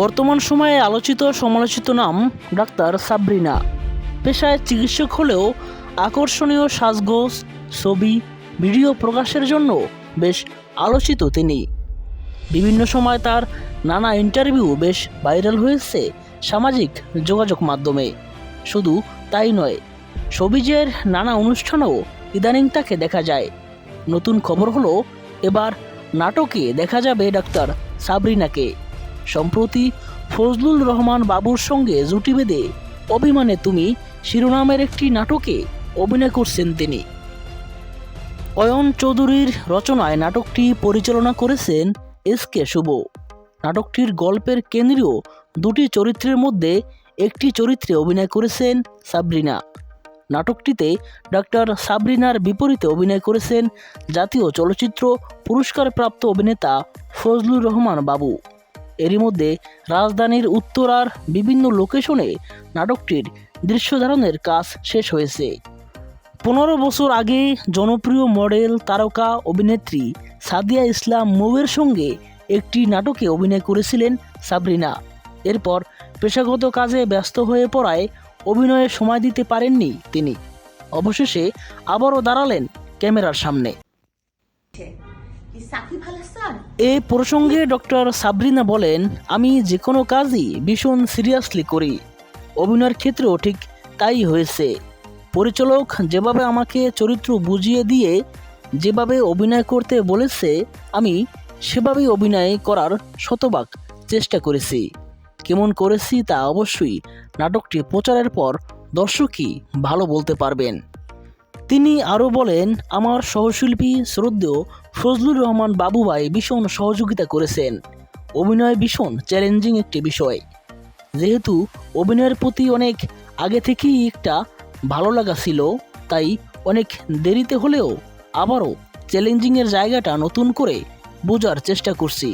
বর্তমান সময়ে আলোচিত সমালোচিত নাম ডাক্তার সাবরিনা। পেশায় চিকিৎসক হলেও আকর্ষণীয় সাজগোজ, ছবি, ভিডিও প্রকাশের জন্য বেশ আলোচিত তিনি। বিভিন্ন সময় তার নানা ইন্টারভিউ বেশ ভাইরাল হয়েছে সামাজিক যোগাযোগ মাধ্যমে। শুধু তাই নয়, সবিজের নানা অনুষ্ঠানেও ইদানিং তাকে দেখা যায়। নতুন খবর হলো, এবার নাটকে দেখা যাবে ডাক্তার সাবরিনাকে। সম্প্রতি ফজলুল রহমান বাবুর সঙ্গে জুটি বেঁধে অভিমানে তুমি শিরোনামের একটি নাটকে অভিনয় করছেন তিনি। অয়ন চৌধুরীর রচনায় নাটকটি পরিচালনা করেছেন এস কে শুভ। নাটকটির গল্পের কেন্দ্রীয় দুটি চরিত্রের মধ্যে একটি চরিত্রে অভিনয় করেছেন সাবরিনা। নাটকটিতে ডক্টর সাবরিনার বিপরীতে অভিনয় করেছেন জাতীয় চলচ্চিত্র পুরস্কারপ্রাপ্ত অভিনেতা ফজলুর রহমান বাবু। এরই মধ্যে রাজধানীর উত্তরার বিভিন্ন লোকেশনে নাটকটির দৃশ্যধারণের কাজ শেষ হয়েছে। পনেরো বছর আগে জনপ্রিয় মডেল, তারকা, অভিনেত্রী সাদিয়া ইসলাম মৌয়ের সঙ্গে একটি নাটকে অভিনয় করেছিলেন সাবরিনা। এরপর পেশাগত কাজে ব্যস্ত হয়ে পড়ায় অভিনয়ে সময় দিতে পারেননি তিনি। অবশেষে আবারও দাঁড়ালেন ক্যামেরার সামনে। এ প্রসঙ্গে ডক্টর সাবরিনা বলেন, আমি যে কোনো কাজই ভীষণ সিরিয়াসলি করি। অভিনয়ের ক্ষেত্রেও ঠিক তাই হয়েছে। পরিচালক যেভাবে আমাকে চরিত্র বুঝিয়ে দিয়ে যেভাবে অভিনয় করতে বলেছে, আমি সেভাবেই অভিনয় করার শতভাগ চেষ্টা করেছি। কেমন করেছি তা অবশ্যই নাটকটি প্রচারের পর দর্শকই ভালো বলতে পারবেন। তিনি আরও বলেন, আমার সহশিল্পী শ্রদ্ধেয় ফজলুর রহমান বাবুভাই ভীষণ সহযোগিতা করেছেন। অভিনয় ভীষণ চ্যালেঞ্জিং একটি বিষয়। যেহেতু অভিনয়ের প্রতি অনেক আগে থেকেই একটা ভালো লাগা ছিল, তাই অনেক দেরিতে হলেও আবারও চ্যালেঞ্জিংয়ের জায়গাটা নতুন করে বোঝার চেষ্টা করছি।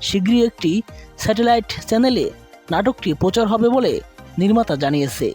শীঘ্রই একটি স্যাটেলাইট চ্যানেলে নাটকটি প্রচার হবে বলে নির্মাতা জানিয়েছে।